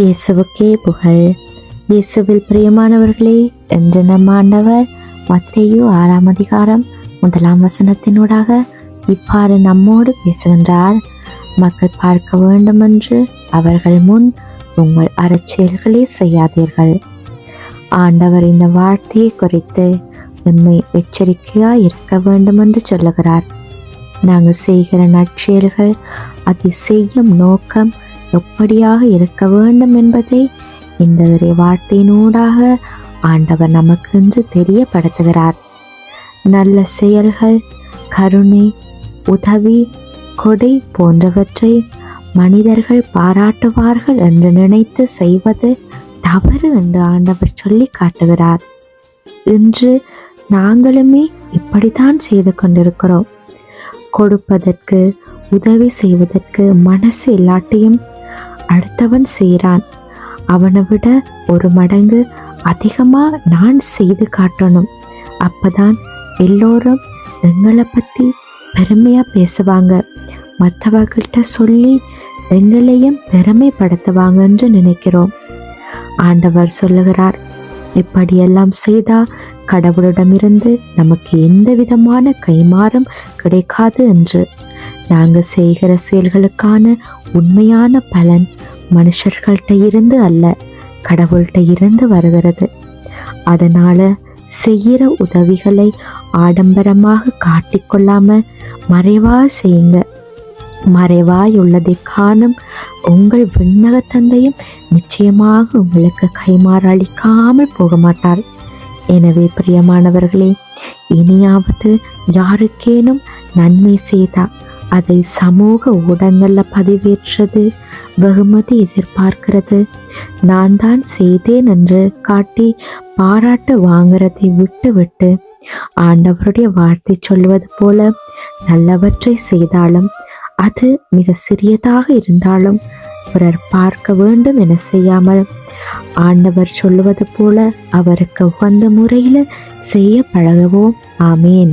இயேசுவுக்கே புகழ். இயேசுவில் பிரியமானவர்களே என்று நம் ஆண்டவர் மத்தேயு ஆறாம் அதிகாரம் முதலாம் வசனத்தினூடாக இவ்வாறு நம்மோடு பேசுகின்றார். மக்கள் பார்க்க வேண்டுமென்று அவர்கள் முன் உங்கள் அறச்செயல்களை செய்யாதீர்கள். ஆண்டவர் இந்த வார்த்தையை குறித்து நம்மை எச்சரிக்கையாய் இருக்க வேண்டும் என்று சொல்லுகிறார். நாங்கள் செய்கிற நற்செயல்கள் அதை செய்யும் நோக்கம் எப்படியாக இருக்க வேண்டும் என்பதை இந்த ஒரு வார்த்தையினூடாக ஆண்டவர் நமக்கென்று தெரியப்படுத்துகிறார். நல்ல செயல்கள் கருணை உதவி கொடை போன்றவற்றை மனிதர்கள் பாராட்டுவார்கள் என்று நினைத்து செய்வது தவறு என்று ஆண்டவர் சொல்லி காட்டுகிறார். இன்று நாங்களுமே இப்படித்தான் செய்து கொண்டிருக்கிறோம். கொடுப்பதற்கு உதவி செய்வதற்கு மனசு இல்லாட்டியும் அடுத்தவன் செய்கிறான். அவனை விட ஒரு மடங்கு அதிகமா நான் செய்து காட்டணும். அப்பதான் எல்லோரும் எங்களை பத்தி பெருமையா பேசுவாங்க. மற்றவர்கள்ட்ட சொல்லி எங்களையும் பெருமைப்படுத்துவாங்க என்று நினைக்கிறோம். ஆண்டவர் சொல்லுகிறார் இப்படியெல்லாம் செய்தா கடவுளிடமிருந்து நமக்கு எந்த விதமான கைமாறும் கிடைக்காது என்று. நாங்கள் செய்கிற செயல்களுக்கான உண்மையான பலன் மனுஷர்கள்ட்ட இருந்து அல்ல கடவுள்கிட்ட இருந்து வருகிறது. அதனால செய்கிற உதவிகளை ஆடம்பரமாக காட்டிக்கொள்ளாம மறைவா செய்யுங்க. மறைவாய் உள்ளதை காணும் உங்கள் விண்ணக தந்தையும் நிச்சயமாக உங்களுக்கு கைமாற அளிக்காமல் போக மாட்டார். எனவே பிரியமானவர்களே இனியாவது யாருக்கேனும் நன்மை செய்தால் அதை சமூக ஊடகங்கள்ல பதிவேற்றது வெகுமதி எதிர்பார்க்கிறது. நான் தான் செய்தேன் என்று காட்டி பாராட்டு வாங்குறதை விட்டுவிட்டு ஆண்டவருடைய வார்த்தை சொல்வது போல நல்லவற்றை செய்தாலும் அது மிக சிறியதாக இருந்தாலும் பிறர் பார்க்க வேண்டும் என செய்யாமல் ஆண்டவர் சொல்லுவது போல அவருக்கு உகந்த முறையில் செய்ய பழகுவோம். ஆமேன்.